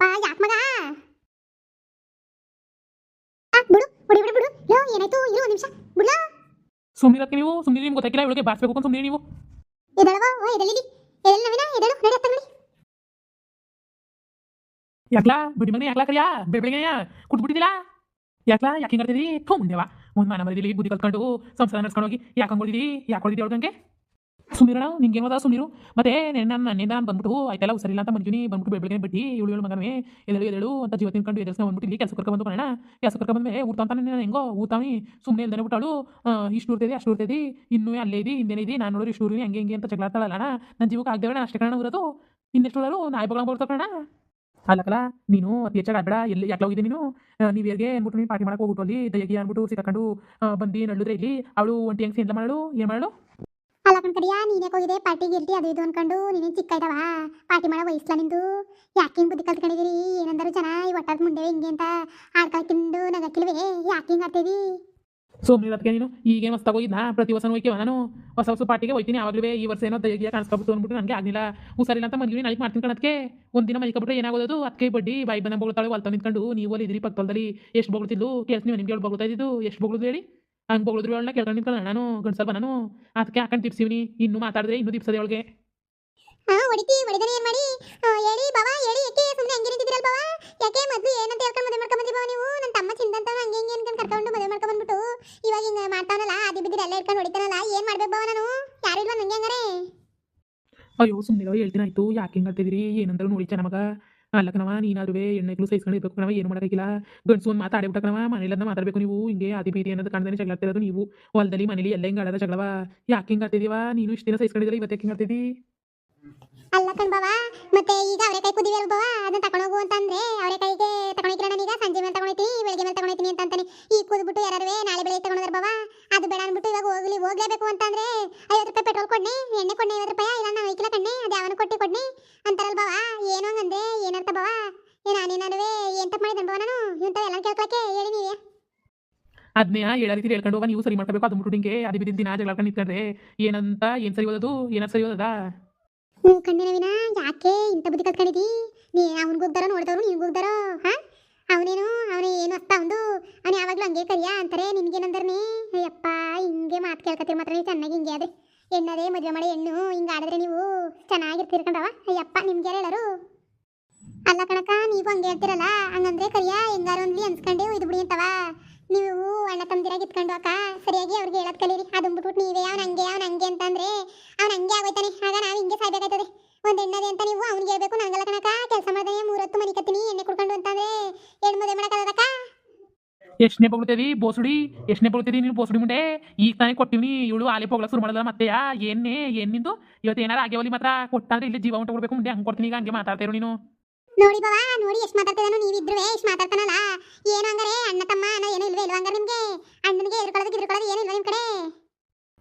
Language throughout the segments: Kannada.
ಅಯ್ಯಪ್ಪ ಯಾಕೆ ಮಗ? ಬಿಡು ಬಿಡು ಬಿಡು ಬಿಡು. ಯೋ ಏನಾಯ್ತು? ಇರು ಒಂದು ನಿಮಿಷ. ಬಿಡ್ಲಾ ಸುಮ್ಮನಿರಕ್ಕೆ ನೀವು? ಸುಮ್ಮನೆ ನಿಮ್ಗೆ ಗೊತ್ತಾಗಿಲ್ಲ ಇವಳಿಗೆ ಬಾರಿಸ್ಬೇಕು ಅಂತ ಸುಮ್ಮನೆ ನೀವು. ಎದಳವ ಓ ಎದಳಿದಿ ಎದಳು ನವೀನ? ಎದಳು? ನಡಿ ಯಾಕ್ಲಾ? ಬಿಡಿ ಮನೆ ಯಾಕ್ಲಾ ಕರಿಯಾ? ಬೆಳಗ್ಗೆ ಕುಟ್ಬಿಟ್ಟಿದಿಲ್ಲ ಯಾಕ್ಲಾ? ಯಾಕೆ ಹಿಂಗೆ ಆಡ್ತಿದಿ ಥೂ ಮುಂದೆವಾ ಒಂದು ಮಾನ ಮರಿದಿಲಿ ಬುದ್ಧಿ ಕಲ್ತ್ಕೊಂಡು ಸಂಸಾರ ನಡ್ಸ್ಕೊಂಡು ಹೋಗಿ ಯಾಕೆ ಅವಳಿಗೆ ಸುಮೀರಣ ನಿಂಗೆ ಏನದ ಸುಮಿರು? ಮತ್ತೆ ನಾನು ನನ್ನಿಂದ ನಾನು ಬಂದ್ಬಿಟ್ಟು ಆಯ್ತಲ್ಲ ಸರಿಲ್ಲ ಅಂತ ಮಂಜುನಿ ಬಂದ್ಬಿಟ್ಟು ಬೆಳಗ್ಗೆ ಬಿಟ್ಟು ಇವಳು ಇವಳು ಮಗನೇ ಎದಳು ಎದಳು ಅಂತ ಜೀವ ತಿನ್ಕೊಂಡು ಎದುರಿಸ್ಕೊಂಡು ಬಂದ್ಬಿಟ್ಟು ಇಲ್ಲಿ ಕೆಲಸ ಕರ್ಕೊಂಡು ಕಣ ಕೆಲಸ ಕರ್ಕೊಂಡು ಊಟ ಅಂತ ನಾನು ಹೆಂಗೋ ಊತಾವಿ ಸುಮ್ಮನೆ ಇಲ್ದೇ ಬಿಟ್ಟವಳು ಇಷ್ಟು ಊರ್ತೈತಿ ಅಷ್ಟು ಊರ್ತೈತಿ ಇನ್ನೂ ಅಲ್ಲೇ ಇದೆ ಹಿಂದೆ ಇದೆ, ನಾನು ನೋಡಿ ಇಷ್ಟು ಊರಿನಿ ಹಂಗೆ ಹಿಂಗೆ ಅಂತ ಜಗಳಾಡ್ತಾಳಲ್ಲ ನನ್ನ ಜೀವಕ್ಕೆ ಆಗದೆ ನಾನು ಅಷ್ಟೇ ಕಣ ಊರೋದು. ಇನ್ನೆಷ್ಟು ನಾಯಿ ಬಗಳ ಬರ್ತಕಣ ಕಣ ಅಲ್ಲಕಲ್ಲ ನೀನು ಅತಿ ಹೆಚ್ಚಾಗಿ ಆಡ್ಬೇಡ, ಎಲ್ಲಿ, ಯಾಕೆ ಹೋಗಿದ್ದೆ ನೀನು? ನೀವೇರ್ಗೆ ಅಂದ್ಬಿಟ್ಟು ನೀನು ಪಾರ್ಟಿ ಮಾಡಕ್ಕೆ ಹೋಗ್ಬಿಟ್ಟು ಅಲ್ಲಿ, ದಯಗಿ ಅಂದ್ಬಿಟ್ಟು ಸಿಕ್ಕಂಡು ಬಂದು ನಡುದ್ರೆ ಇಲ್ಲಿ, ಅವಳು ಒಂಟಿ ಹೆಂಗೆ ಎಲ್ಲ ಮಾಡಳು? ಏನು ಮಾಡಲು ಅಲ್ಲ ಕಣ್ಕಡಿಯ ನೀನೇ ಹೋಗಿದೆ ಪಾರ್ಟಿ ಗಿರ್ಟಿ ಅದು ಇದು ಅನ್ಕೊಂಡು ನೀನೇ ಚಿಕ್ಕ ಇದಾವ. ಪಾರ್ಟಿ ಮಾಡೋ ವಯಸ್ಸಲ್ಲ ನಿಂದು. ಯಾಕೆ ಬುದ್ಧಿ ಕಲ್ತ್ಕೊಂಡಿದ್ದೀರಿ ಏನಂದರು ಜನ ಈ ಒಟ್ಟಾದ ಮುಂದೆ ಹಿಂಗೆ ಅಂತ. ಆಡ್ಕೊಳ್ಕಿಂಡು ನಗಕ್ಕಿಲ್ವೇ? ಯಾಕೆ ಹಿಂಗೆ ಆಡ್ತೀವಿ ಸೋಮನಿ ಅದಕ್ಕೆ ನೀನು? ಈಗ ಮಸ್ತ್ ಹೋಗಿದ್ನಾ? ಪ್ರತಿ ವರ್ಷ ಹೋಯ್ಕೆ ನಾನು? ಹೊಸ ಹೊಸ ಪಾರ್ಟಿಗೆ ಹೋಯ್ತೀನಿ ಯಾವಾಗಲೂ ಈ ವರ್ಷ ಏನೋ ದಯಗಿಯ ಕಾಣಿಸ್ಕೊಬಿಟ್ಟು ಅಂದ್ಬಿಟ್ಟು ನನಗೆ ಆಗಲಿಲ್ಲ. ಹುಷಾರಿಲ್ಲ ಅಂತ ಮನ್ಗಿವಿ ನಾಳೆ ಮಾಡ್ತೀನಿ ಕಣಕ್ಕೆ ಒಂದಿನ ಮೈಕೊಬಿಟ್ರೆ ಏನಾಗೋದು ಅದಕ್ಕೆ ಬಡ್ಡಿ ಬಾಯಿ ಬಂದ ಬೊಗಳ್ತಾಳೆ ಹೊಲ್ತ ನಿಂತ್ಕೊಂಡು. ನೀವು ಅಲ್ಲಿ ಇದ್ರಿ ಪಕ್ಕದಲ್ಲಿ ಎಷ್ಟು ಬೊಗಳ್ತಿದ್ಲು? ಕೇಳಿಸ್ ನೀವು ನಿಮ್ಗೆ ಹೇಳಿ ಬೊಗಳ್ತಾ ಇದ್ದು ಎಷ್ಟು ಬೊಗಳಿದ್ರು ಹೇಳಿ? ಹಂಗೆ ಬೊಗಳಿದ್ರು ಅವಳನ್ನ ಕೇಳ್ಕೊಂಡು ನಿಂತ್ಕೊಂಡು ನಾನು ಗಂಡಸಲ್ಪ ನಾನು ಅದಕ್ಕೆ ಹಾಕೊಂಡು ತಿಪ್ಸಿವ್ನಿ ಇನ್ನು ಮಾತಾಡಿದ್ರೆ ಇನ್ನು ತಿಪ್ಸದೆ ಅವಳಿಗೆ. ಹಾ ಹೊಡಿತಿ ಹೊಡಿದಾನೆ ಏನ್ ಮಾಡಿ? ಹೇಳಿ ಬಾವಾ ಹೇಳಿ ಯಾಕೆ ಸುಮ್ಮನೆ ಹಂಗೆ ನಿಂತಿದ್ರಲ್ಲ ಬಾವಾ ಯಾಕೆ ಮೊದ್ಲು ಏನಂತ ಹೇಳ್ಕೊಂಡು ಮದುವೆ ಮಾಡ್ಕೊಂಡು ಬಂದಿ ಬಾವ ನೀವು? ನನ್ನ ತಮ್ಮ ಹಂಗೆ ಹಿಂಗೆ ಅನ್ಕೊಂಡು ಕರ್ಕೊಂಡು ಮದುವೆ ಮಾಡ್ಕೊಂಡು ಬಂದ್ಬಿಟ್ಟು. ಇವಾಗ ಹಿಂಗೆ ಮಾಡ್ತಾನಲ್ಲ ಆದಿ ಬಿದ್ದಿರ ಎಲ್ಲ ಇಟ್ಕೊಂಡು ಹೊಡಿತಾನಲ್ಲ ಏನು ಮಾಡ್ಬೇಕು ಬಾವ ನಾನು? ಯಾರು ಇಲ್ವಾ ನಂಗೆ ಹಂಗಾರೆ? ಅಯ್ಯೋ ಸುಮ್ಮನೆ ಹೇಳ್ತೀನಿ ಆಯ್ತು. ಯಾಕೆ ಹಿಂಗೆ ಅಂತಿದ್ದೀರಿ ಏನಂದ್ರೆ ನೋಡಿ ನಮಗ ಅಲ್ಲ ಕಣವ ನೀನಾದ್ರೂ ಎಣ್ಣೆಗಳು ಸಹಿಸ್ಕೊಂಡಿರ್ಬೇಕು ಕಣವ ಏನು ಮಾಡೋಕ್ಕಿಲ್ಲ ಗಂಡಸು ಒಂದು ಮಾತಾಡಿಬಿಟ್ಟ ಕಣವ ಮನೇಲನ್ನ ಮಾತಾಡಬೇಕು ನೀವು. ಹಿಂಗೆ ಅದಿ ಬೀದಿ ಅನ್ನೋದು ಕಾಣ್ದೇ ಜಗಳ ಆಡ್ತಿರೋದು ನೀವು. ಹೊಲದಲ್ಲಿ, ಮನೇಲಿ ಎಲ್ಲ ಹಿಂಗೆ ಆಡೋದ ಜಗಳವ. ಯಾಕೆ ಹಿಂಗೆ ಆಡ್ತಿದೀವ? ನೀನು ಇಷ್ಟು ದಿನ ಸಹಿಸ್ಕೊಂಡಿದ್ರೆ ಇವತ್ತು ಯಾಕೆ ಹಿಂಗೆ ಆಡ್ತಿದ್ದಿ? ಅಲ್ಲ ಕಣ್ಬವ ಮತ್ತೆ ಈಗ ಅವರೆಕಾಯಿ ಕುದಿವೆ ಅಲ್ಬವ ಅದನ್ನ ತಕೊಂಡೋಗು ಅಂತ ಅಂದ್ರೆ ಅವರೆಕಾಯಿಗೆ ತಗೊಂಡಿಲ್ಲ ನಾನೀಗ ಸಂಜೆ ಮೇಲೆ ತಗೊಂಡಿದ್ದೀನಿ ಬೆಳಗ್ಗೆ ಮೇಲೆ ತಗೊಂಡಿದ್ದೀನಿ ಅಂತ ಅಂತಾನೆ ಈಗ ಕುದ್ಬಿಟ್ಟು ಯಾರು ನಾಳೆ ಬೆಳಗ್ಗೆ ತಗೊಂಡ್ರ ಬವ, ಅದು ಬೇಡ ಅನ್ಬಿಟ್ಟು ಇವಾಗ ಹೋಗ್ಲಿ, ಹೋಗ್ಲೇಬೇಕು ಅಂತ ಅಂದ್ರೆ ಐವತ್ತು ರೂಪಾಯಿ ಪೆಟ್ರೋಲ್ ಕೊಡ್ನೆ, ಎಣ್ಣೆ ಕೊಡ್ನೆ, ಐವತ್ತು ರೂಪಾಯಿ, ಇಲ್ಲ ನಾನು ಐಕಿಲ್ಲ ಕಣ್ಣೆ ಅದು ಯಾವನು ಕೊಟ್ಟು ಕೊಡ್ನೆ. ಅಂತಾರಲ್ ಏನು ಏನೋ ಹಂಗಂದೆ ಏನಂತ ಬವ? ನಾನೇನಾರುವೆ ಏನ್ ತಪ್ಪು ಮಾಡಿದ್ದೆ ಬಾವ ನಾನು ಇಂಥ ಎಲ್ಲ ಕೇಳ್ಕೊಳಕ್ಕೆ ಹೇಳಿ ನೀವೇ. ಅದನ್ನೇ ಹೇಳ ರೀತಿ ಹೇಳ್ಕೊಂಡು ಹೋಗ, ನೀವು ಸರಿ ಮಾಡ್ಕೋಬೇಕು, ಅದು ಮುಟ್ಟು ಹಿಂಗೆ ಅದು ಬಿದ್ದಿನ ದಿನ ಜಗಳ ನಿಂತ್ಕೊಂಡ್ರೆ ಏನಂತ, ಏನು ಸರಿ ಓದೋದು ಏನಾರು ಸರಿ ಓದದ ಹ್ಞೂ ಕಣ್ಣಿನವಿನ ಯಾಕೆ ಇಂಥ ಬುದ್ಧಿ ಕಲ್ತ್ಕೊಂಡಿದ್ದಿ ನೀ ಅವ್ನಿಗೆ ಹೋಗ್ದಾರೋ ನೋಡಿದವರು ನಿನ್ಗೆ ಹೋಗ್ದಾರೋ? ಹಾಂ? ಅವನೇನು, ಅವನೇ ಏನು ಅಸ್ತ ಅವನು ಅವನು ಯಾವಾಗಲೂ ಹಂಗೆ ಕರಿಯ ಅಂತಾರೆ ನಿನ್ಗೇನಂದ್ರೆ ಅಯ್ಯಪ್ಪ, ಹಿಂಗೆ ಮಾತು ಕೇಳ್ಕತ್ತೀರಿ ಮಾತ್ರ ನೀವು, ಚೆನ್ನಾಗಿ ಹಿಂಗೆ ಆದ್ರೆ. ಎಣ್ಣದೇ ಮದುವೆ ಮಾಡಿ ಹೆಣ್ಣು ಹಿಂಗೆ ಆಡಿದ್ರೆ ನೀವು ಚೆನ್ನಾಗಿರ್ತೀರಿ ಕಣವ ಅಯ್ಯಪ್ಪ ನಿಮ್ಗೆ ಹೇಳರು? ಅಲ್ಲ ಕಣಕ ನೀವು ಹಂಗೆ ಹೇಳ್ತಿರಲ್ಲ, ಹಂಗಂದ್ರೆ ಕರಿಯ, ಹೆಂಗಾರು ಒಂದ್ಲಿ ಅನ್ಸ್ಕೊಂಡೆ ಇದು ಬಿಡಿ ಅಂತವ. ನೀವು ಅಣ್ಣ ತಂದಿರಾಗಿ ಇಟ್ಕೊಂಡು ಅಕ್ಕ, ಸರಿಯಾಗಿ ಅವ್ರಿಗೆ ಹೇಳೋದ್ ಕಲೀರಿ. ಅದುಂಬಿಟ್ಬಿಟ್ಟು ನೀವೇ ಅವ್ನು ಹಂಗೆ ಅವ್ನು ಹಂಗೆ ಅಂತಂದ್ರೆ ಅವ್ನು ಹಂಗೆ ಆಗೋಯ್ತಾನೆ. ಆಗ ನಾವು ಹಿಂಗೆ ಸಾಯ್ಬೇಕಾಯ್ತದೆ. ಒಂದ್ ಎಣ್ಣದೆ ಅಂತ ನೀವು ಅವ್ನಿಗೆ ಹೇಳ್ಬೇಕು. ನಂಗಲ್ಲ ಕಣಕ ಕೆಲಸ ಮಾಡಿದ್ರೆ ಮೂರೊತ್ತು ಮನಿ ಕತ್ತೀನಿ, ಎಣ್ಣೆ ಕುಡ್ಕೊಂಡು ಅಂತಂದ್ರೆ ಹೆಣ್ಣು ಮದುವೆ ಮಾಡಕ್ಕಾಗದಕ್ಕ ಎಷ್ಟನೇ ಬೊಗಳ್ತೀವಿ ಬೋಸುಡಿ? ಎಷ್ಟನೇ ಬೊಗಳ್ತೀವಿ ನೀನು ಬೋಸುಡಿ ಮುಂಡೆ ಈಗ ತಾನೇ ಕೊಟ್ಟಿವ್ನಿ, ಇವಳು ಆಲೆ ಪೊಗಳ ಶುರು ಮಾಡಲ್ಲ ಮತ್ತೆ ಏನೇ ಏನ್ ನಿಂದು? ಇವತ್ತು ಏನಾರ ಆಗ್ಯಾವಲ್ಲಿ ಮಾತ್ರ ಕೊಟ್ಟಾದ್ರೆ ಇಲ್ಲಿ ಜೀವ ಉಂಟು ಕೊಡ್ಬೇಕು ಮುಂದೆ. ಹಂಗೆ ಕೊಡ್ತೀನಿ, ಈಗ ಹಂಗೆ ಮಾತಾಡ್ತಾ ಇರು ನೀನು. ನೋಡಿ ಬಾವ, ನೋಡಿ ಎಷ್ಟು ಮಾತಾಡ್ತಿದ್ದಾನು ನೀವಿದ್ರು ಎಷ್ಟು ಮಾತಾಡ್ತಾನಲ್ಲ? ಏನು ಹಂಗಾರೆ? ಅಣ್ಣ ತಮ್ಮ ಅನ್ನೋ ಏನು ಇಲ್ವೇ ಇಲ್ವಾ ಹಂಗಾರೆ ನಿಮ್ಗೆ? ಅಣ್ಣನಿಗೆ ಎದುರ್ಕೊಳ್ಳೋದು ಗಿದ್ರಕೊಳ್ಳೋದು ಏನು ಇಲ್ವಾ ನಿಮ್ಮ ಕಡೆ?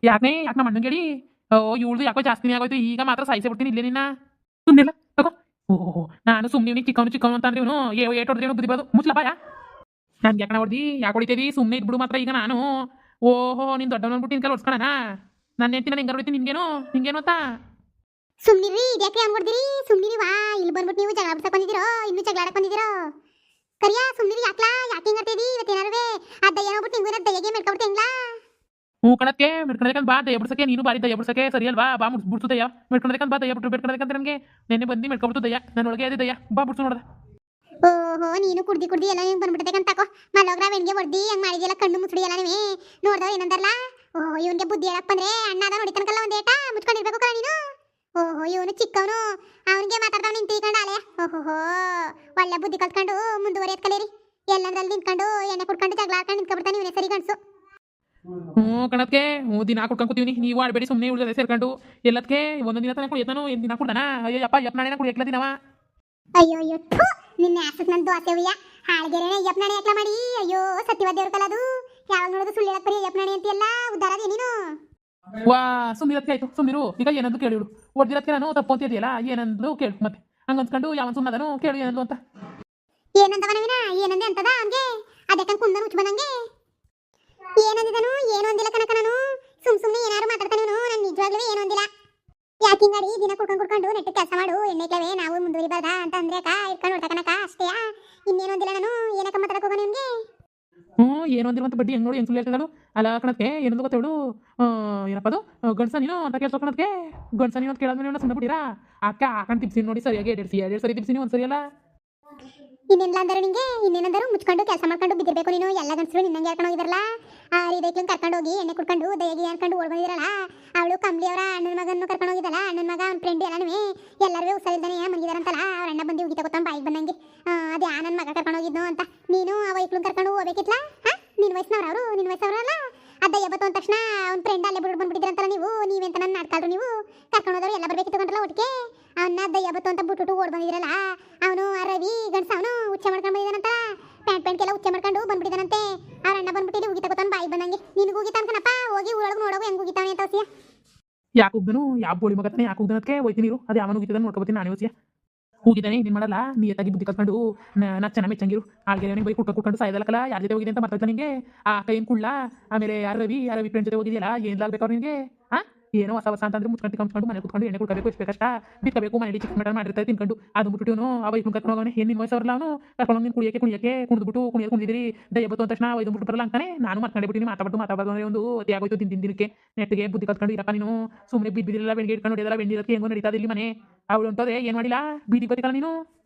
ಯಾಕೆ ಯಾಕೆ ನಮ್ಮ ಅಣ್ಣಂಗೆ ಹೇಳಿ ಓ, ಇವಳ್ದು ಯಾಕೋ ಜಾಸ್ತಿನೇ ಆಗೋಯ್ತು, ಈಗ ಮಾತ್ರ ಸಾಯಿಸೇ ಬಿಡ್ತೀನಿ, ಇಲ್ಲೇ ನಿನ್ನ? ಸುಮ್ಮನಿಲ್ಲ ತಗೋ ಓಹೋ ನಾನು ಸುಮ್ಮನೆ ಇವನಿಗೆ ಚಿಕ್ಕವನು ಚಿಕ್ಕವನು ಅಂತಂದ್ರೆ ಇವನು ಏ ಏಟ್ ಹೊಡೆದ್ರೆ ಬುದ್ಧಿಬೋದು ಮುಚ್ಚಲಪ್ಪ ಯಾ ನನ್ಗೆ ಯಾಕೆ ಹೊಡ್ದಿ? ಯಾಕೆ ಹೊಡಿತೀವಿ ಸುಮ್ಮನೆ ಇದ್ಬಿಡು ಮಾತ್ರ ಈಗ ನಾನು. ಓಹೋ, ನೀನು ದೊಡ್ಡವನು ಅಂದ್ಬಿಟ್ಟು ನಿನ್ ಕೈಲಿ ಹೊಡ್ಸ್ಕೊಳಣ ನನ್ನ ಹೆಂಡತಿ ನಾನು ಹೆಂಗಾರ ಹೊಡಿತೀನಿ, ನಿನ್ಗೇನು? ನಿಂಗೇನು ಅಂತ? ಸುಮ್ನಿರಿ ಇದ್ಯಾಕೆ ಹಂಗ್ ಹೊಡ್ದಿರಿ ಸುಮ್ನಿರಿ ವಾ ಇಲ್ಲಿ ಬಂದ್ಬಿಟ್ಟು ನೀವು ಜಗಳ ಬಿಡ್ಸಕ್ ಬಂದಿದ್ದೀರೋ? ಇನ್ನೂ ಜಗಳ ಆಡಕ್ ಬಂದಿದ್ದೀರೋ? ಕರಿಯಾ ಸುಮ್ನಿರಿ ಯಾಕ್ಲಾ? ಯಾಕೆ ಹಿಂಗ್ ಆಡ್ತಿದಿ ಇವತ್ತೇನಾರುವೆ ಆ ದಯ್ಯ ಹೋಗ್ಬಿಟ್ಟು ನಿಂಗೂ ದಯ್ಯಗೆ ಮೆಡ್ಕೊಬಿಟ್ಟು ಹೆಂಗ್ಲಾ? ಹ್ಞೂ ಕಣಕ್ಕೆ ಮೆಡ್ಕೊಂಡಕ್ಕಂತ ಬಾ ದಯ ಬಿಡ್ಸಕ್ಕೆ ನೀನು ಬಾರಿ ದಯ ಬಿಡ್ಸಕ್ಕೆ ಸರಿ ಅಲ್ವಾ ಬಾ ಮುಡ್ಸ್ ಬಿಡ್ಸು ದಯ ಮೆಡ್ಕೊಂಡಕ್ಕಂತ ಬಾ ದಯ ಬಿಟ್ಟು ಮೆಡ್ಕೊಂಡಕ್ಕಂತ ನನಗೆ ನೆನ್ನೆ ಬಂದು ಮೆಡ್ಕೊಬಿಟ್ಟು ದಯ ನನ್ನ ಒಳಗೆ ಅದೇ ದಯ ಬಾ ಬಿಡ್ಸು ನೋಡ್ದ ಓಹೋ ನೀನು ಕುಡ್ದಿ ಕುಡ್ದಿ ಎಲ್ಲ ಹಿಂಗ್ ಬಂದ್ಬಿಟ್ಟೆ ಕಂತಾಕೋ ಮಲ್ಲೋಗ್ರ ಬೆಣ್ಗೆ ಹೊಡ್ದಿ ಹಂಗ್ ಮಾಡಿದ್ಯಲ್ಲ ಕಣ್ಣು ಮುಚ್ಚಿಡಿ ಎಲ್ಲ ನೀವೇ? ನೋಡ್ದವ ಏನಂದಲ್ಲ ಓಹೋ ಇವನ್ಗೆ ಬುದ್ಧಿ ಹೇಳಕ್ ಬಂದ್ರೆ ಅಣ್ಣ ಅದ ನೋಡಿತನಕಲ್ಲ ಒಂದ್ ಏಟ ಮುಚ್ಕೊಂಡಿರ್ಬೇಕು ಕಣ ನೀನು? ಓಹೋ ಇವನು ಚಿಕ್ಕವನು. ಅವನಿಗೆ ಮಾತಾಡ್ತಾವ ನಿಂತು ಕಂಡಾಲೆ ಓಹೋಹೋ ಒಳ್ಳೆ ಬುದ್ಧಿ ಕಲ್ತ್ಕೊಂಡು ಮುಂದುವರಿಯತ್ ಕಲೀರಿ. ಎಲ್ಲಂದ್ರಲ್ಲಿ ನಿಂತ್ಕೊಂಡು ಎಣ್ಣೆ ಕುಡ್ಕೊಂಡು ಜಗಳ ಆಡ್ಕೊಂಡು ನಿಂತ್ಕೊಬಿಡ್ತಾನೆ ಇವನೇ ಸರಿ ಗಂಡಸು ಹ್ಞೂ ಕಣಕ್ಕೆ ಹ್ಞೂ ದಿನ ಕುಡ್ಕೊಂಡು ಕೂತೀವಿ ನೀವು ಆಡಬೇಡಿ ಸುಮ್ಮನೆ ಉಳಿದ ಸೇರ್ಕೊಂಡು. ಎಲ್ಲದಕ್ಕೆ ಒಂದೊಂದು ದಿನ ತನಕ ಕುಡಿಯತ್ತಾನು ಏನು ದಿನ ಕುಡ್ದಾನ? ಅಯ್ಯೋ ಅಪ್ಪ ಯಪ್ಪ ನಾಳೆ ಕುಡಿಯಕ್ಲ ದಿನವ? ಅಯ್ಯೋ ಅಯ್ಯೋ ಥು ನಿನ್ನ ಆಸಕ್ ನನ್ನ ದೋಸೆ ಉಯ್ಯ ಹಾಳ್ಗೆರೆನೆ ಅಯ್ಯಪ್ಪ ನಾಣೆ ಮಾಡಿ? ಅಯ್ಯೋ ಸತ್ಯವಾದ ದೇವ್ರ ಕಲದು. ಯಾವಾಗ ನೋಡೋದು ಸುಳ್ಳು ಹೇಳಕ್ ಬರೀ ಅಯ್ಯಪ್ಪ ನಾಣೆ ಅಂತೆಲ್ಲ ಉದ್ದಾರ ಅದೇ ನೀನು? ವಾ ಸುಮ್ಮನಿರಕ್ಕೆ ಆಯ್ತು. ಸುಮ್ಮಿರು ಈಗ ಏನಂದು ಕೇಳಿಳು ಹೊಡ್ದಿರತ್ಕೆ ನಾನು ತಪ್ಪು ಅಂತಿದೆಯಲ್ಲ ಏನಂದ್ಲು ಕೇಳು ಮತ್ತೆ. ಹಂಗ ಅನ್ಸ್ಕೊಂಡು ಯಾವ ಸುಮ್ಮನದನು ಕೇಳು ಏನಂದ್ಲು ಅಂತ. ಏನಂದವನವಿನ ಏನಂದೆ ಅಂತದ ಹಂಗೆ? ಅದಕ್ಕೆ ಕುಂದನು ಉಚ್ಚ ಬಂದಂಗೆ? ಏನಂದಿದನು? ಏನು ಅಂದಿಲ್ಲ ಕನಕ ನಾನು? ಸುಮ್ ಸುಮ್ಮನೆ ಏನಾರು ಮಾತಾಡ್ತಾನೆ ನಾನು? ನಿಜವಾಗ್ಲೂ ಏನು ಅಂದಿಲ್ಲ. ಯಾಕಿಂಗಡಿ ದಿನ ಕುಡ್ಕೊಂಡು ಕುಡ್ಕೊಂಡು ನೆಟ್ಟು ಕೆಲಸ ಮಾಡು? ಎಣ್ಣೆಕ್ಲವೇ ನಾವು ಮುಂದುವರಿಬಾರ್ದ ಅಂತ ಅಂದ್ರೆ ಅಕ್ಕ ಇಟ್ಕೊಂಡು ಏನು ಅಂದಿರುವಂತ ಬಡ್ಡಿ ಹೆಂಗ್ ನೋಡಿ ಹೆಂಗ್ ಸುಳ್ಳು ಹೇಳ್ತಿದ್ದಾಳು. ಅಲ್ಲ ಕಣಕ್ಕೆ ಏನಂದು ಗೊತ್ತೇಳು ಏನಪ್ಪ ಅದು? ಗಂಡ್ಸ ನೀನು ಅಂತ ಕೇಳ್ಸೋ ಗಂಡ್ಸ ನೀನು ಅಂತ ಕೇಳಿದ್ಮೇಲೆ ಸುಮ್ಮನೆ ಬಿಡಿರಾ ಅಕ್ಕ ಹಾಕೊಂಡು ತಿಪ್ಸಿ ನೋಡಿ ಸರಿಯಾಗಿ ಎರಡು ಸಿ ಎರಡು ಸರಿ ತಿಪ್ಸಿನಿ ಒಂದು ಸರಿ ಅಲ್ಲ. ಇನ್ನೇನಿಲ್ಲ ಅಂದ್ರೆ ನಿಂಗೆ? ಇನ್ನೇನಂದರು ಮುಚ್ಕೊಂಡು ಕೆಲಸ ಮಾಡ್ಕೊಂಡು ಬಿದ್ದಿರ್ಬೇಕು ನೀನು. ಎಲ್ಲ ಗಂಡಸರು ನಿನ್ನಂಗೆ ಹೇಳ್ಕೊಂಡು ಹೋಗಿದ್ರಲ್ಲ ಆ ರೀತಿ ಕರ್ಕೊಂಡು ಹೋಗಿ ಎಣ್ಣೆ ಕುಡ್ಕೊಂಡು ದಯಗಿ ಅನ್ಕೊಂಡು ಓಡ್ಬಂದಿರಲ್ಲ ಅವಳು ಕಂಬ್ಲಿ ಅವರ ಅಣ್ಣನ ಮಗನ ಕರ್ಕೊಂಡು ಹೋಗಿದ್ದಲ್ಲ ಅಣ್ಣನ ಮಗ ಅವ್ನ ಫ್ರೆಂಡ್ ಎಲ್ಲನೂ ಎಲ್ಲರೂ ಹುಷಾರಿದ್ದಾನೆ ಮಲಗಿದಾರಂತಲ್ಲ ಅವ್ರ ಅಣ್ಣ ಬಂದು ಉಗಿ ತಗೋತಾನೆ ಬಾಯಿಗೆ ಬಂದಂಗೆ. ಅದೇ ಆ ನನ್ನ ಮಗ ಕರ್ಕೊಂಡು ಹೋಗಿದ್ನು ಅಂತ. ನೀನು ಆ ವೈಕ್ಳು ಕರ್ಕೊಂಡು ಹೋಗ್ಬೇಕಿತ್ಲ? ಹಾ? ನಿನ್ನ ವಯಸ್ಸಿನವ್ರು ಅವರು ನಿನ್ನ ವಯಸ್ಸವ್ರಲ್ಲ? ಅದ ಎಬ್ಬತ್ತು ಅಂದ ತಕ್ಷಣ ಅವ್ನ ಫ್ರೆಂಡ್ ಅಲ್ಲೇ ಬಿಡ್ಬಿಟ್ಟು ಬಂದ್ಬಿಟ್ಟಿದ್ರಂತಲ್ಲ ನೀವು, ನೀವೆಂತ ನನ್ನ ನಾಡ್ಕಾಳ್ರು ನೀವು? ಕರ್ಕೊಂಡು ಹೋದವ್ರು ಎಲ್ಲ ಬರ್ಬೇಕಿತ್ತು ಕಂಡ್ರಲ್ಲ ಒಟ್ಟಿಗೆ? ಅವನ್ನ ಅದಯ್ಯ ಬತ್ತು ಅಂತ ಬಿಟ್ಟು ಓಡ್ ಬಂದಿದ್ರಲ್ಲ, ಅವನು ರವಿ, ಗಂಡ್ಸ ಅವನು ಉಚ್ಚ ಮಾಡ್ಕೊಂಡು ಬಂದಿದ್ದಾನಂತ ಪ್ಯಾಂಟ್ ಪ್ಯಾಂಟ್ ಎಲ್ಲ ಉಚ್ಚ ಮಾಡ್ಕೊಂಡು ಬಂದ್ಬಿಟ್ಟಿದ್ದಾನಂತೆ. ಅವ್ರ ಅಣ್ಣ ಬಂದ್ಬಿಟ್ಟಿದ್ದು ಉಗಿತಾ ತಗೋತಾನ ಬಾಯಿ ಬಂದಂಗೆ. ನಿನಗೆ ಉಗಿತಾನ್ಕನಪ್ಪ ಹೋಗಿ ಊರೊಳಗೆ ನೋಡೋವು ಹೆಂಗ್ ಉಗಿತಾವನೆ ಅಂತ ಹೊಸಿಯ ಯಾಕೆ ಹೋಗ್ದನು ಯಾವ ಬೋಳಿ ಮಗತಾನೆ ಯಾಕೆ ಹೋಗ್ದನಕ್ಕೆ ಹೋಯ್ತೀನಿ ಅದು ಯಾವನು ಹೋಗಿದ್ದಾನೆ ನೋಡ್ಕೊಬತ್ತೀನಿ ನಾನು ಹೋಸಿಯ ಹೋಗಿದ್ದಾನೆ ನೀನು ಮಾಡಲ್ಲ? ನೀಯತ್ತಾಗಿ ಬುದ್ಧಿ ಕಲ್ತ್ಕೊಂಡು, ನಾ ಚೆನ್ನಾಗಿ ಮೆಚ್ಚಂಗಿರು. ಆಳ್ಗೆ ಬೈ ಕುಟ್ಕೊಂಡು ಕುಟ್ಕೊಂಡು ಸಾಯ್ದಲ್ಲಕಲ್ಲ ಯಾರ ಜೊತೆ ಹೋಗಿದೆ ಅಂತ ಮಾತಾಡ್ತಾನೆ ನಿಂಗೆ? ಆ ಕೈನ್ ಕುಳ್ಳ, ಆಮೇಲೆ ಯಾರು ರವಿ ಯಾರು ರವಿ ಫ್ರೆಂಡ್ ಜೊತೆ ಹೋಗಿದೆಯಲ್ಲ ಏನ್ಲಾಗ್ಬೇಕು ಅವ್ರು ನಿನಗೆ? ಹಾ ಏನೋ ಹೊಸ ಹೊಸ ಅಂತಂದ್ರೆ ಮುಚ್ಕೊಂಡು ಕಂಪ್ಕೊಂಡು ಮನೆ ಕುತ್ಕೊಂಡು ಎಣ್ಣೆ ಕುಡ್ಕೋಬೇಕು ಎಷ್ಟು ಬೇಕಷ್ಟ. ಬಿತ್ಕೋಬೇಕು ಮನೇಲಿ ಚಿಕ್ಕ ಮಟನ್ ಮಾಡಿರ್ತಾರೆ, ತಿನ್ಕೊಂಡು. ಅದು ಬಿಟ್ಟು ಅವ ಇವ್ನು ಕರ್ಕೊಂಡು ಹೋಗೋಣ ನಿಮ್ಮ ವಯಸ್ಸವ್ರಲ್ಲ ಅವನು? ಕರ್ಕೊಂಡು ನೀನು ಕುಡಿಯಕ್ಕೆ ಕುಣಿಯಕ್ಕೆ ಕುಣಿದ್ಬಿಟ್ಟು, ಕುಣಿಯೋದು ಕುಣಿದಿರಿ. ದಯ ಬತ್ತು ಅಂದ ತಕ್ಷಣ ಐದು ಬಿಟ್ಟು ಬರಲ್ಲ ಅಂತಾನೆ. ನಾನು ಮಾತ್ಕೊಂಡೆ ಬಿಟ್ಟಿನಿ ಮಾತಾಡ್ದು ಅಂದ್ರೆ ಒಂದು ಅತಿ ಆಗೋಯ್ತು ದಿನ ದಿನಕ್ಕೆ. ನೆಟ್ಟಿಗೆ ಬುದ್ಧಿ ಕಲ್ತ್ಕೊಂಡು, ಇರಪ್ಪ ನೀನು ಸುಮ್ಮನೆ ಬಿದ್ದು ಬಿದ್ದಿರಲ್ಲ ಬೆಳಿಗ್ಗೆ ಇಟ್ಕೊಂಡು ಹೊಡೆಯಲ್ಲ ಬೆಂಡಿರೋಕ್ಕೆ ಹೆಂಗೋ ನಡೀತಾ ಇಲ್ಲಿ ಮನೆ. ಅವಳು ಅಂತದೆ ಏನು ಮಾಡಿಲ್ಲ? ಬೀದಿ ಬದಿಕಲ್ಲ ನೀನು?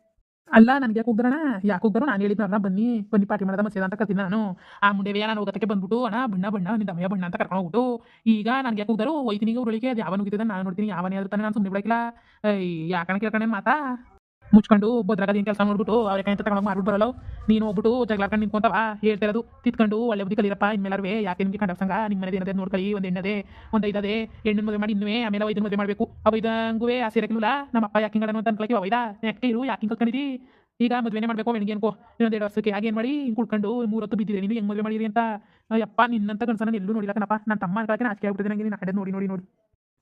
ಅಲ್ಲ, ನನಗೆ ಯಾಕೆ ಹೋಗ್ದರಣ ಯಾಕೆ ಹೋಗ್ದಾರೋ ನಾನು ಹೇಳಿದ್ನಲ್ಲ ಬನ್ನಿ ಬನ್ನಿ ಪಾರ್ಟಿ ಮಾಡದ ಮಸೇದ ಅಂತ ಕರ್ತೀನಿ ನಾನು. ಆ ಮುಂಡೆವೇ ನಾನು ಹೋಗೋದಕ್ಕೆ ಬಂದ್ಬಿಟ್ಟು, ಅಣ್ಣ, ಬಣ್ಣ ಬಣ್ಣ ನಿಂದ ದಮಯ ಬಣ್ಣ ಅಂತ ಕರ್ಕೊಂಡು ಹೋಗ್ಬಿಟ್ಟು, ಈಗ ನನಗೆ ಯಾಕೆ ಹೋಗ್ದಾರೋ ಹೋಯ್ತೀನಿ ಅವ್ರಿಗೆ ಅದು ಯಾವನು ಹೋಗಿದ್ದೆ ನಾನು ನೋಡ್ತೀನಿ, ಯಾವನೇ ಆದ್ರೂ ತಾನೇ ನಾನು ಸುಮ್ಮನೆ ಬಿಡಕ್ಕಿಲ್ಲ. ಯಾಕಣ ಕೇಳ್ಕೊಂಡೇನು ಮಾತಾ? ಮುಚ್ಕೊಂಡು ಭದ್ರಾಗದ ಏನು ಕೆಲಸ ನೋಡ್ಬಿಟ್ಟು ಅವ್ರ ಕೈ ತಗೊಂಡು ಮಾಡ್ಬಿಟ್ಟು ಬರಲ್ಲ? ನೀನು ಹೋಗ್ಬಿಟ್ಟು ಜಗಳಾಡ್ಕೊಂಡು ನಿಂತ್ಕೊಂತವ ಹೇಳ್ತಿರೋದು ತಿತ್ಕೊಂಡು ಒಳ್ಳೆ ಬುದ್ಧಿ ಕಲಿರಪ್ಪ ಇನ್ಮೇಲಾರ್ವೆ ಯಾಕೆ ನಿಮಗೆ ಕಂಡ ಸಂಗ ನಿಮ್ಮ ಮನೆ ಏನದೇ? ನೋಡ್ಕೊಳ್ಳಿ ಒಂದು ಎಣ್ಣದೆ ಒಂದು ಐದದೆ. ಹೆಣ್ಣಿನ ಮದುವೆ ಮಾಡಿ ಇನ್ನುವೇ, ಆಮೇಲೆ ಐದನ ಮದುವೆ ಮಾಡಬೇಕು. ಅವ ಇದಂಗುವೆ ಆ ಸೀರೆಕಿಲ್ಲ ನಮ್ಮ ಅಪ್ಪ ಯಾಕೆ ಅಂತ ಅನ್ಕೊಳಕ್ಕೆ ಅವೈದ ಯಾಕೆ ಇರು, ಯಾಕೆ ಕಲ್ಕೊಂಡಿದ್ದಿ ಈಗ ಮದುವೆನೇ ಮಾಡಬೇಕು ಬೆಳಿಗ್ಗೆ ಅನ್ಕೋ. ಇನ್ನೊಂದು ಎರಡು ವರ್ಷಕ್ಕೆ ಹಾಗೆ ಏನು ಮಾಡಿ? ಹಿಂಗೆ ಕುಡ್ಕೊಂಡು ಮೂರೊತ್ತು ಬಿದ್ದಿದೆ. ನೀನು ಹೆಂಗೆ ಮದುವೆ ಮಾಡಿರಿ ಅಂತ? ಅಪ್ಪ ನಿನ್ನಂತ ಗಂಡಸನ ಎಲ್ಲೂ ನೋಡಿಲ್ಲ ಕಣಪ್ಪ. ನನ್ನ ತಮ್ಮ ಅನ್ಕೊಳಕ್ಕೆ ನಾಚಿಕೆ ಆಗ್ಬಿಟ್ಟಿದೆ ನನಗೆ ನೀನು ನೋಡಿ ನೋಡಿ ನೋಡಿ.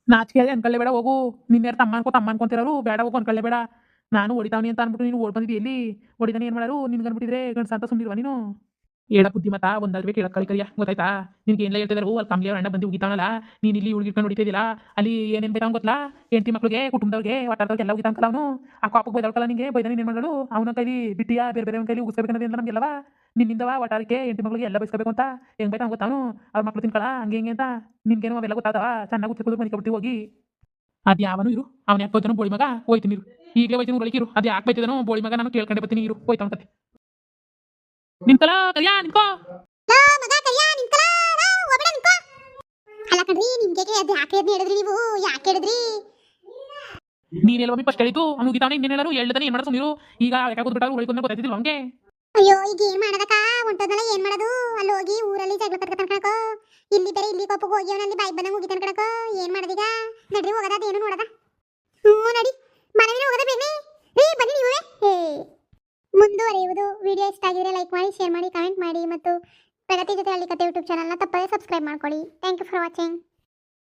ನಾಚಿಕೆ ಆಗಿ ಅನ್ಕೊಳ್ಳೇ ಬೇಡ, ಹೋಗು. ನಿನ್ನೆ ತಮ್ಮ ಅನ್ಕೋ, ತಮ್ಮ ಅನ್ಕೊಂತಿರೋರು. ಬೇಡ, ಹೋಗು ಅನ್ಕೊಳ್ಳೇ ಬೇಡ. ನಾನು ಹೊಡಿತಾವನಿ ಅಂತ ಅನ್ಬಿಟ್ಟು ನೀನು ಓಡ್ ಬಂದಿದ್ದಿ ಎಲ್ಲಿ? ಹೊಡಿತಾನೆ ಏನು ಮಾಡೋರು? ನಿನ್ಗೆ ಅನ್ಬಿಟ್ಟಿದ್ರೆ ಗಂಡ್ಸ ಅಂತ ಸುಮ್ಮನಿರುವ ನೀನು? ಹೇಳ ಬುದ್ಧಿಮತ ಒಂದಾದ್ರೆ ಕೇಳಕ್ ಕಳಿಕರಿಯ ಗೊತ್ತಾಯ್ತಾ? ನಿನ್ಗೆ ಏನೆಲ್ಲ ಹೇಳ್ತಿದ್ರು ಅಲ್ಲಿ ಕಮ್ಮಿ ಅಣ್ಣ ಬಂದು ಉಗಿತಾವನಲ್ಲ, ನೀನು ಇಲ್ಲಿ ಉಳ್ಗಿಟ್ಕೊಂಡು ಹೊಡಿತಿದ್ದಿಲ್ಲ ಅಲ್ಲಿ ಏನೇನು ಬೇಕಾವ್ ಗೊತ್ತಲ್ಲ ಹೆಂಡತಿ ಮಕ್ಳಿಗೆ, ಕುಟುಂಬದವ್ರಿಗೆ ಒಟ್ಟಾರ್ದವ್ರಿಗೆ ಎಲ್ಲ ಉಗಿತಾಂಕಲ್ಲ ಅವನು. ಆ ಕಾಪಕ್ಕೆ ಬೈದಳ್ಕಲ್ಲ ನಿಂಗೆ, ಬೈದಾನೆ ಏನು ಮಾಡಲು ಅವನ ಕೈಲಿ ಬಿಟ್ಟಿಯಾ, ಬೇರೆ ಬೇರೆ ಕೈಲಿ ಉಗಿಸ್ಬೇಕನ್ನೋದು ನಮಗೆಲ್ಲವ? ನಿನ್ನಿಂದವ ಒಟ್ಟಾರಕ್ಕೆ ಹೆಂಡತಿ ಮಕ್ಳಿಗೆ ಎಲ್ಲ ಬೈಸ್ಕೋಬೇಕು ಅಂತ? ಹೆಂಗ್ ಬೈತಾವ್ ಗೊತ್ತಾನು ಅವ್ರ ಮಕ್ಳು ತಿನ್ಕಳ, ಹಂಗೆ ಹಿಂಗೆ ಅಂತ? ನಿನ್ಗೇನು ಅವೆಲ್ಲ ಗೊತ್ತಾದವ? ಚೆನ್ನಾಗಿ ಉತ್ತಿರ್ಬೋದು ಮನೆ ಕಬಿಟ್ಟು ಹೋಗಿ. ಅದು ಯಾವನು ಇರು. ಅವ್ನು ಯಾಕೆ ಬೋಳಿ ಮಗ ಹೋಯ್ತೀನಿ ಇರು. ಈಗಲೇ ಹೋಯ್ತೀನಿ ಊರೊಳಗೆ ಇರು. ಅದು ಯಾಕೆ ಬೈತಿದಾನೋ ಬೋಳಿ ಮಗ ನಾನು ಕೇಳ್ಕೊಂಡೆ ಬರ್ತೀನಿ ಇರು. ಹೋಯ್ತಾವ ಕತೆ. ನಿಂತಲ ಕರಿಯಾ ನಿಂತ್ಕೋ. ಅಲ್ಲ ಕಣ್ರಿ ನಿಮ್ಗೆ ಅದು ಯಾಕೆ ಅದ್ನ ಹೇಳಿದ್ರಿ ನೀವು? ಯಾಕೆ ಹೇಳಿದ್ರಿ? ನೀನೆಲ್ಲ ಫಸ್ಟ್ ಹೇಳಿತು ಅವ್ನು ಉಗಿತಾವನೆ ಇನ್ನೇನೆಲ್ಲರೂ ಹೇಳ್ದಾನೆ ಏನು ಮಾಡೋದು ನೀರು ಈಗ ಯಾಕೆ ಕೂತ್ಬಿಟ್ಟಾರು ಉಳಿಕೊಂಡು ಗೊತ್ತಾಯ್ತಿಲ್ಲ ಹಂಗೆ ಅಯ್ಯೋ ಈಗ ಏನ್ ಮಾಡದಕ್ಕ? ಹೊಂಟೋದ್ನಲ್ಲ ಏನ್ ಮಾಡೋದು? ಅಲ್ಲಿ ಹೋಗಿ ಊರಲ್ಲಿ ಜಗಳ ಕಣಕೋ. ಇಲ್ಲಿ ಬೇರೆ ಇಲ್ಲಿ ಕೊಪ್ಪಗೆ ಹೋಗಿ ಅವನಲ್ಲಿ ಬಾಯಿ ಹೋಗಿ ಕಣಕೋ. ಏನ್ ಮಾಡೋದೀಗ ನಡ್ರಿ, ಹೋಗದ, ಅದೇನು ನೋಡದ? ಹ್ಞೂ, ನಡಿ. ಮನವಿನ ಹೋಗದ ಬೇನೆ ರೀ ಬನ್ನಿ ನೀವೇ. ಹೇ ಮುಂದುವರಿಯುವುದು. ವಿಡಿಯೋ ಇಷ್ಟ ಆಗಿದ್ರೆ ಲೈಕ್ ಮಾಡಿ, ಶೇರ್ ಮಾಡಿ, ಕಮೆಂಟ್ ಮಾಡಿ ಮತ್ತು ಪ್ರಗತಿ ಜೊತೆ ಅಲ್ಲಿ ಕತೆ ಯೂಟ್ಯೂಬ್ ಚಾನಲ್ನ ತಪ್ಪದೆ ಸಬ್ಸ್ಕ್ರೈಬ್ ಮಾಡ್ಕೊಳ್ಳಿ. Thank you for watching.